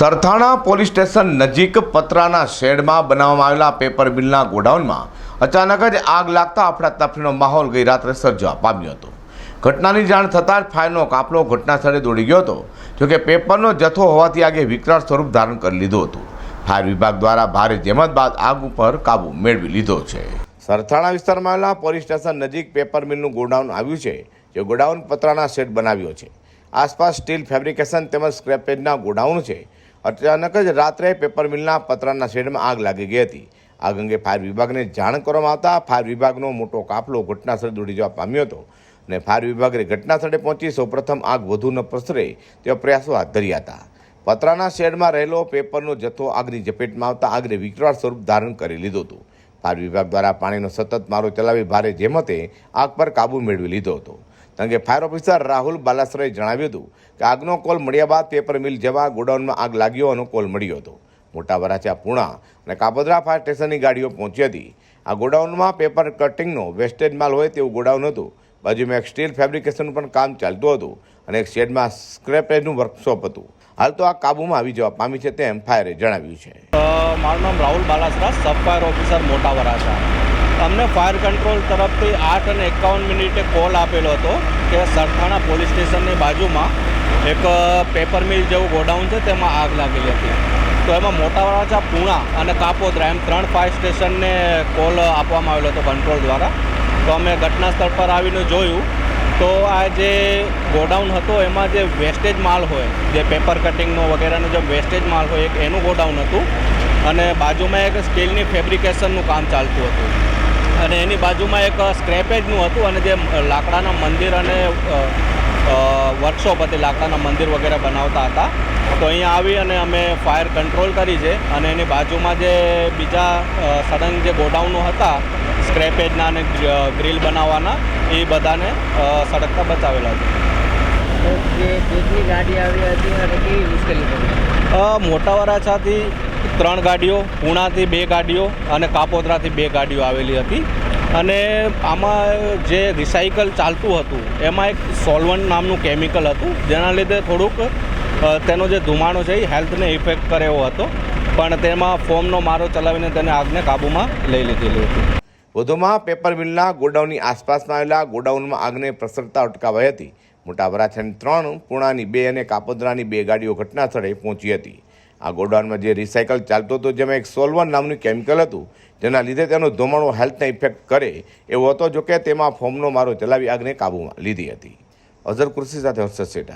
Sarthana police station નજીક પતરાના શેડમાં બનાવવામાં આવેલા પેપર મિલના ગોડાઉનમાં અચાનક જ આગ લાગતા અફડાતફડીનો માહોલ ગઈ રાત્રે સર્જવા પામ્યો હતો. ઘટનાની જાણ થતાં જ ફાયરનો કાફલો ઘટના સ્થળે દોડી ગયો હતો જોકે પેપરનો જથ્થો હોવાથી આગે વિકરાળ સ્વરૂપ ધારણ કરી લીધું હતું. ફાયર વિભાગ દ્વારા ભારે જેમત બાદ આગ ઉપર કાબુ મેળવી લીધો છે. સરથાણા વિસ્તારમાં આવેલા પોલીસ સ્ટેશન નજીક પેપર મિલનું ગોડાઉન આવ્યું છે, જે ગોડાઉન પતરાના શેડ બનાવ્યો છે. આસપાસ સ્ટીલ ફેબ્રિકેશન તેમજ સ્ક્રેપેજના ગોડાઉન છે. અચાનક જ રાત્રે પેપર મિલના પતરાના શેડમાં આગ લાગી ગઈ હતી. આગ અંગે ફાયર વિભાગને જાણ કરવામાં આવતા ફાયર વિભાગનો મોટો કાફલો ઘટનાસ્થળે દોડી જવા પામ્યો હતો અને ફાયર વિભાગે ઘટનાસ્થળે પહોંચી સૌપ્રથમ આગ વધુ ન પ્રસરે તેવા પ્રયાસો હાથ ધર્યા હતા. પતરાના શેડમાં રહેલો પેપરનો જથ્થો આગની ઝપેટમાં આવતા આગને વિકરાળ સ્વરૂપ ધારણ કરી લીધું હતું. ફાયર વિભાગ દ્વારા પાણીનો સતત મારો ચલાવી ભારે જેમતે આગ પર કાબુ મેળવી લીધો હતો. કારણ કે ફાયર ઓફિસર રાહુલ બાલાસરાએ જણાવ્યું હતું કે આગનો કોલ મળ્યા બાદ પેપર મિલ જેવા ગોડાઉનમાં આગ લાગ્યો હોવાનો કોલ મળ્યો હતો. મોટા વરાછા પૂણા અને કાપોદ્રા ફાયર સ્ટેશનની ગાડીઓ પહોંચી હતી. આ ગોડાઉનમાં પેપર કટિંગનો વેસ્ટેજ માલ હોય તેવું ગોડાઉન હતું. બાજુમાં એક સ્ટીલ ફેબ્રિકેશનનું પણ કામ ચાલતું હતું અને એક શેડમાં સ્ક્રેપેજનું વર્કશોપ હતું. હાલ તો આ કાબૂમાં આવી જવા પામી છે તેમ ફાયરે જણાવ્યું છે. મારું નામ Rahul Balasara, sub fire officer Mota Varachha. અમને ફાયર કંટ્રોલ તરફથી આઠ અને એકાવન મિનિટે કોલ આપેલો હતો કે સરથાણા પોલીસ સ્ટેશનની બાજુમાં એક પેપર મિલ જેવું ગોડાઉન છે, તેમાં આગ લાગેલી હતી. તો એમાં મોટા વરાછા પૂણા અને કાપોદ્રા, એમ ત્રણ ફાયર સ્ટેશનને કોલ આપવામાં આવેલો હતો કંટ્રોલ દ્વારા. તો અમે ઘટના સ્થળ પર આવીને જોયું. તો આ જે ગોડાઉન હતો, એમાં જે વેસ્ટેજ માલ હોય, જે પેપર કટિંગનો વગેરેનો જે વેસ્ટેજ માલ હોય એનું ગોડાઉન હતું. અને બાજુમાં એક સ્ટીલની ફેબ્રિકેશનનું કામ ચાલતું હતું. અને એની બાજુમાં એક સ્ક્રેપેજનું હતું અને જે લાકડાના મંદિર અને વર્કશોપ હતી લાકડાના મંદિર વગેરે બનાવતા હતા. તો અહીંયા આવી અને અમે ફાયર કંટ્રોલ કરી છે અને એની બાજુમાં જે બીજા સડન જે ગોડાઉનો હતા સ્ક્રેપેજના અને ગ્રીલ બનાવવાના એ બધાને સડકતા બચાવેલા છે. કેટલી ગાડી આવી હતી અને કેવી મુશ્કેલી પડી? મોટા વરાછાથી ત્રણ ગાડીઓ પૂણાથી બે ગાડીઓ અને કાપોદ્રાથી બે ગાડીઓ આવેલી હતી. અને આમાં જે રિસાયકલ ચાલતું હતું, એમાં એક સોલ્વન્ટ નામનું કેમિકલ હતું. જેના લીધે થોડુંક તેનો જે ધુમાડો છે એ હેલ્થને ઇફેક્ટ કરે એવો હતો. પણ તેમાં ફોર્મનો મારો ચલાવીને તેને આગને કાબૂમાં લઈ લીધેલી હતી. વધુમાં પેપર મિલના ગોડાઉનની આસપાસમાં આવેલા ગોડાઉનમાં આગને પ્રસરતા અટકાવાઈ હતી. મોટા વરાછાની ત્રણ, પૂણાની બે અને કાપોદ્રાની બે ગાડીઓ ઘટના સ્થળે પહોંચી હતી. આ ગોડાઉનમાં જે રિસાયકલ ચાલતો હતો, જેમાં એક સોલ્વન નામનું કેમિકલ હતું, જેના લીધે તેનો ધુમાડો હેલ્થને ઇફેક્ટ કરે એવો હતો, જોકે તેમાં ફોર્મનો મારો ચલાવી આગને કાબૂમાં લીધી હતી. અઝર કૃષિ સાથે હર્ષદ સેઠા